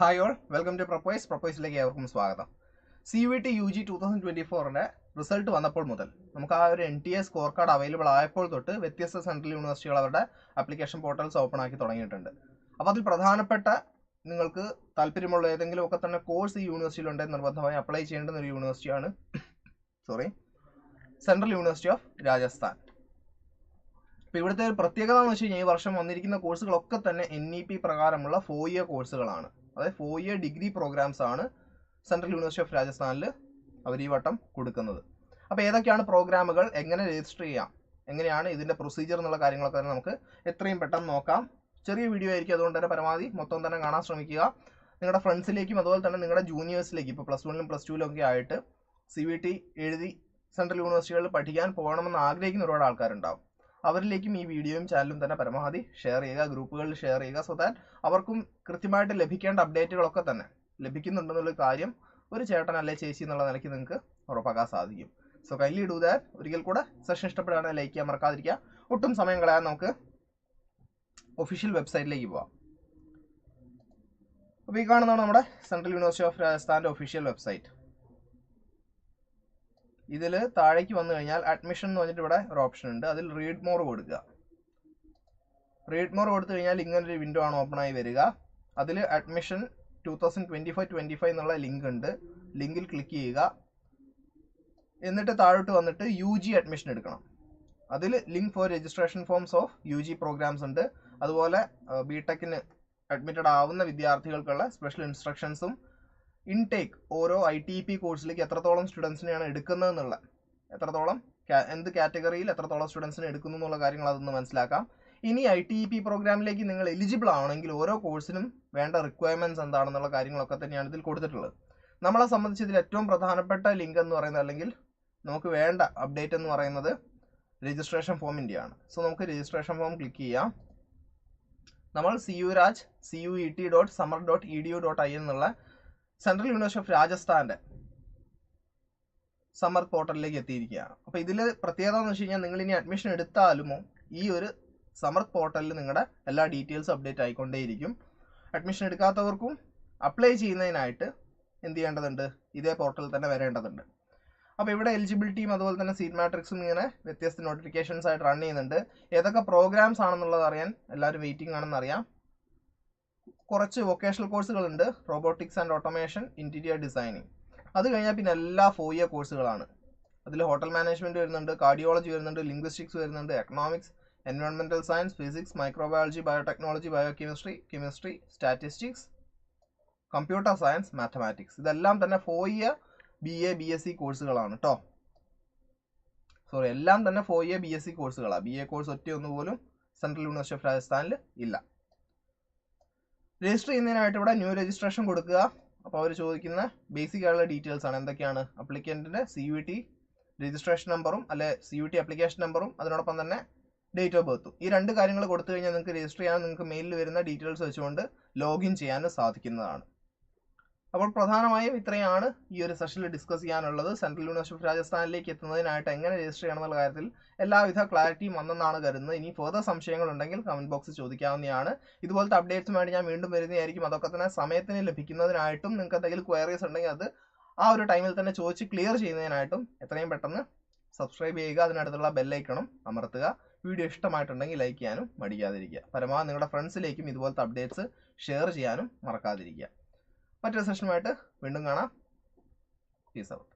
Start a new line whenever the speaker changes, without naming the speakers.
Hi all welcome to Propoise പ്രൊപ്പോയ്സിലേക്ക് ഏവർക്കും സ്വാഗതം. C V T U G two thousand twenty ഫോറിന്റെ result വന്നപ്പോൾ മുതൽ നമുക്ക് ആ ഒരു N T A score card available ആയപ്പോൾ തൊട്ട് വ്യത്യസ്ത സെൻട്രൽ യൂണിവേഴ്സിറ്റികൾ അവരുടെ ആപ്ലിക്കേഷൻ പോർട്ടൽസ് ഓപ്പൺ ആക്കി തുടങ്ങിയിട്ടുണ്ട്. അപ്പോൾ അതിൽ പ്രധാനപ്പെട്ട നിങ്ങൾക്ക് താല്പര്യമുള്ള ഏതെങ്കിലും ഒക്കെ തന്നെ കോഴ്സ് ഈ യൂണിവേഴ്സിറ്റിയിൽ ഉണ്ടെന്ന് നിർബന്ധമായി അപ്ലൈ ചെയ്യേണ്ടുന്ന ഒരു യൂണിവേഴ്സിറ്റിയാണ് sorry central university of Rajasthan. അപ്പോൾ ഇവിടുത്തെ ഒരു പ്രത്യേകത എന്ന് വെച്ച് കഴിഞ്ഞാൽ ഈ വർഷം വന്നിരിക്കുന്ന കോഴ്സുകളൊക്കെ തന്നെ എൻ ഇ പി പ്രകാരമുള്ള ഫോർ ഇയർ കോഴ്സുകളാണ് അതായത് ഫോർ ഇയർ ഡിഗ്രി പ്രോഗ്രാംസ് ആണ് സെൻട്രൽ യൂണിവേഴ്സിറ്റി ഓഫ് രാജസ്ഥാനിൽ അവർ ഈ വട്ടം കൊടുക്കുന്നത്. അപ്പോൾ ഏതൊക്കെയാണ് പ്രോഗ്രാമുകൾ എങ്ങനെ രജിസ്റ്റർ ചെയ്യാം? എങ്ങനെയാണ് ഇതിന്റെ പ്രൊസീജിയർ എന്നുള്ള കാര്യങ്ങളൊക്കെ തന്നെ നമുക്ക് എത്രയും പെട്ടെന്ന് നോക്കാം. ചെറിയ വീഡിയോ ആയിരിക്കും. അതുകൊണ്ട് തന്നെ പരമാവധി മൊത്തം തന്നെ കാണാൻ ശ്രമിക്കുക. നിങ്ങളുടെ ഫ്രണ്ട്സിലേക്കും അതുപോലെ തന്നെ നിങ്ങളുടെ ജൂനിയേഴ്സിലേക്ക് ഇപ്പോൾ പ്ലസ് വണ്ണിലും പ്ലസ് ടുവിലും ഒക്കെ ആയിട്ട് സി എഴുതി സെൻട്രൽ യൂണിവേഴ്സിറ്റികളിൽ പഠിക്കാൻ പോകണമെന്ന് ആഗ്രഹിക്കുന്ന ഒരുപാട് ആൾക്കാരുണ്ടാവും. അവരിലേക്കും ഈ വീഡിയോയും ചാനലും തന്നെ പരമാവധി ഷെയർ ചെയ്യുക ഗ്രൂപ്പുകളിൽ ഷെയർ ചെയ്യുക സോ ദാറ്റ് അവർക്കും കൃത്യമായിട്ട് ലഭിക്കേണ്ട അപ്ഡേറ്റുകളൊക്കെ തന്നെ ലഭിക്കുന്നുണ്ടെന്നുള്ള കാര്യം ഒരു ചേട്ടൻ അല്ലെ ചേച്ചി എന്നുള്ള നിലയ്ക്ക് നിങ്ങൾക്ക് ഉറപ്പാക്കാൻ സാധിക്കും. സോ കൈലി ഡു ദാറ്റ് ഒരിക്കൽ കൂടെ സെഷൻ ഇഷ്ടപ്പെടുകയാണെങ്കിൽ ലൈക്ക് ചെയ്യാൻ മറക്കാതിരിക്കുക. ഒട്ടും സമയം കളയാൻ നമുക്ക് ഒഫീഷ്യൽ വെബ്സൈറ്റിലേക്ക് പോവാം. അപ്പോൾ ഈ കാണുന്നതാണ് നമ്മുടെ സെൻട്രൽ യൂണിവേഴ്സിറ്റി ഓഫ് രാജസ്ഥാന്റെ ഒഫീഷ്യൽ വെബ്സൈറ്റ് ഇതിൽ താഴേക്ക് വന്നു കഴിഞ്ഞാൽ അഡ്മിഷൻ എന്ന് പറഞ്ഞിട്ട് ഇവിടെ ഒരു ഓപ്ഷൻ ഉണ്ട്. അതിൽ റീഡ് മോർ കൊടുക്കുക. റീഡ് മോർ കൊടുത്തു കഴിഞ്ഞാൽ ഇങ്ങനൊരു വിൻഡോ ആണ് ഓപ്പൺ ആയി വരിക. അതിൽ admission two thousand twenty five twenty five എന്നുള്ള ലിങ്ക് ഉണ്ട്. ലിങ്കിൽ ക്ലിക്ക് ചെയ്യുക. എന്നിട്ട് താഴോട്ട് വന്നിട്ട് യു ജി അഡ്മിഷൻ എടുക്കണം. അതിൽ link for registration forms of U G programs ഉണ്ട്. അതുപോലെ ബി ടെക്കിന് അഡ്മിറ്റഡ് ആവുന്ന വിദ്യാർത്ഥികൾക്കുള്ള സ്പെഷ്യൽ ഇൻസ്ട്രക്ഷൻസും ഇൻടേക്ക് ഓരോ ഐ ടി പി കോഴ്സിലേക്ക് എത്രത്തോളം സ്റ്റുഡൻസിനെയാണ് എടുക്കുന്നതെന്നുള്ള എത്രത്തോളം എന്ത് കാറ്റഗറിയിൽ എത്രത്തോളം സ്റ്റുഡൻസിനെ എടുക്കുന്നു എന്നുള്ള കാര്യങ്ങൾ അതൊന്ന് മനസ്സിലാക്കാം. ഇനി ഐ ടി പി പ്രോഗ്രാമിലേക്ക് നിങ്ങൾ എലിജിബിൾ ആണെങ്കിൽ ഓരോ കോഴ്സിനും വേണ്ട റിക്വയർമെന്റ്സ് എന്താണെന്നുള്ള കാര്യങ്ങളൊക്കെ തന്നെയാണ് ഇതിൽ കൊടുത്തിട്ടുള്ളത്. നമ്മളെ സംബന്ധിച്ച് ഇതിൽ ഏറ്റവും പ്രധാനപ്പെട്ട ലിങ്ക് എന്ന് പറയുന്നത് അല്ലെങ്കിൽ നമുക്ക് വേണ്ട അപ്ഡേറ്റ് എന്ന് പറയുന്നത് രജിസ്ട്രേഷൻ ഫോമിന്റെയാണ് സോ നമുക്ക് രജിസ്ട്രേഷൻ ഫോം ക്ലിക്ക് ചെയ്യാം. നമ്മൾ C U Raj C U E T dot Samarth dot E D U dot I എന്നുള്ള സെൻട്രൽ യൂണിവേഴ്സിറ്റി ഓഫ് രാജസ്ഥാന്റെ സമ്മർ പോർട്ടലിലേക്ക് എത്തിയിരിക്കുകയാണ്. അപ്പോൾ ഇതിൽ പ്രത്യേകത എന്ന് വെച്ച് കഴിഞ്ഞാൽ നിങ്ങൾ ഇനി അഡ്മിഷൻ എടുത്താലുമോ ഈ ഒരു സമ്മർ പോർട്ടലിൽ നിങ്ങളുടെ എല്ലാ ഡീറ്റെയിൽസും അപ്ഡേറ്റ് ആയിക്കൊണ്ടേയിരിക്കും. അഡ്മിഷൻ എടുക്കാത്തവർക്കും അപ്ലൈ ചെയ്യുന്നതിനായിട്ട് എന്ത് ചെയ്യേണ്ടതുണ്ട്? ഇതേ പോർട്ടലിൽ തന്നെ വരേണ്ടതുണ്ട്. അപ്പോൾ ഇവിടെ എലിജിബിലിറ്റിയും അതുപോലെ തന്നെ സീറ്റ് മാട്രിക്സും ഇങ്ങനെ വ്യത്യസ്ത നോട്ടിഫിക്കേഷൻസ് ആയിട്ട് റൺ ചെയ്യുന്നുണ്ട്. ഏതൊക്കെ പ്രോഗ്രാംസ് ആണെന്നുള്ളത് അറിയാൻ എല്ലാവരും വെയിറ്റിംഗ് ആണെന്ന് അറിയാം. കുറച്ച് വൊക്കേഷണൽ കോഴ്സുകളുണ്ട് robotics and automation interior designing അത് കഴിഞ്ഞാൽ പിന്നെ എല്ലാ ഫോർ ഇയർ കോഴ്സുകളാണ് അതിൽ ഹോട്ടൽ മാനേജ്മെന്റ് വരുന്നുണ്ട് കാർഡിയോളജി വരുന്നുണ്ട് ലിംഗ്വിസ്റ്റിക്സ് വരുന്നുണ്ട് economics എൻവയോൺമെന്റൽ science physics microbiology biotechnology bio chemistry chemistry statistics computer science mathematics ഇതെല്ലാം തന്നെ four year B A B S C കോഴ്സുകളാണ് കേട്ടോ സോറി എല്ലാം തന്നെ four year B S C കോഴ്സുകളാണ് ബി എ കോഴ്സ് ഒറ്റയൊന്നുപോലും സെൻട്രൽ യൂണിവേഴ്സിറ്റി ഓഫ് രാജസ്ഥാനിൽ ഇല്ല. രജിസ്റ്റർ ചെയ്യുന്നതിനായിട്ട് ഇവിടെ ന്യൂ രജിസ്ട്രേഷൻ കൊടുക്കുക. അപ്പോൾ അവർ ചോദിക്കുന്ന ബേസിക് ആയിട്ടുള്ള ഡീറ്റെയിൽസ് ആണ്. എന്തൊക്കെയാണ്? അപ്ലിക്കന്റിന്റെ സി യു ടി രജിസ്ട്രേഷൻ നമ്പറും അല്ലെ സി യു ടി അപ്ലിക്കേഷൻ നമ്പറും അതിനോടൊപ്പം തന്നെ ഡേറ്റ് ഓഫ് ബർത്തും ഈ രണ്ട് കാര്യങ്ങൾ കൊടുത്തു കഴിഞ്ഞാൽ നിങ്ങൾക്ക് രജിസ്റ്റർ ചെയ്യാൻ നിങ്ങൾക്ക് മെയിലിൽ വരുന്ന ഡീറ്റെയിൽസ് വെച്ചുകൊണ്ട് ലോഗിൻ ചെയ്യാൻ സാധിക്കുന്നതാണ്. അപ്പോൾ പ്രധാനമായും ഇത്രയാണ് ഈ ഒരു സെഷനിൽ ഡിസ്കസ് ചെയ്യാനുള്ളത്. സെൻട്രൽ യൂണിവേഴ്സിറ്റി ഓഫ് രാജസ്ഥാനിലേക്ക് എത്തുന്നതിനായിട്ട് എങ്ങനെ രജിസ്റ്റർ ചെയ്യണം എന്നുള്ള കാര്യത്തിൽ എല്ലാവിധ ക്ലാരിറ്റിയും വന്നെന്നാണ് കരുതുന്നത്. ഇനി ഫർദർ സംശയങ്ങളുണ്ടെങ്കിൽ കമന്റ് ബോക്സിൽ ചോദിക്കാവുന്നതാണ്. ഇതുപോലത്തെ അപ്ഡേറ്റ്സുമായിട്ട് ഞാൻ വീണ്ടും വരുന്നതായിരിക്കും. അതൊക്കെ തന്നെ സമയത്തിന് ലഭിക്കുന്നതിനായിട്ടും നിങ്ങൾക്ക് എന്തെങ്കിലും ക്വയറീസ് ഉണ്ടെങ്കിൽ അത് ആ ഒരു ടൈമിൽ തന്നെ ചോദിച്ച് ക്ലിയർ ചെയ്യുന്നതിനായിട്ടും എത്രയും പെട്ടെന്ന് സബ്സ്ക്രൈബ് ചെയ്യുക. അതിനടുത്തുള്ള ബെല്ലൈക്കണം അമർത്തുക. വീഡിയോ ഇഷ്ടമായിട്ടുണ്ടെങ്കിൽ ലൈക്ക് ചെയ്യാനും മടിക്കാതിരിക്കുക. പരമാവധി നിങ്ങളുടെ ഫ്രണ്ട്സിലേക്കും ഇതുപോലത്തെ അപ്ഡേറ്റ്സ് ഷെയർ ചെയ്യാനും മറക്കാതിരിക്കുക. മറ്റൊരു സെഷനുമായിട്ട് വീണ്ടും കാണാം. Peace out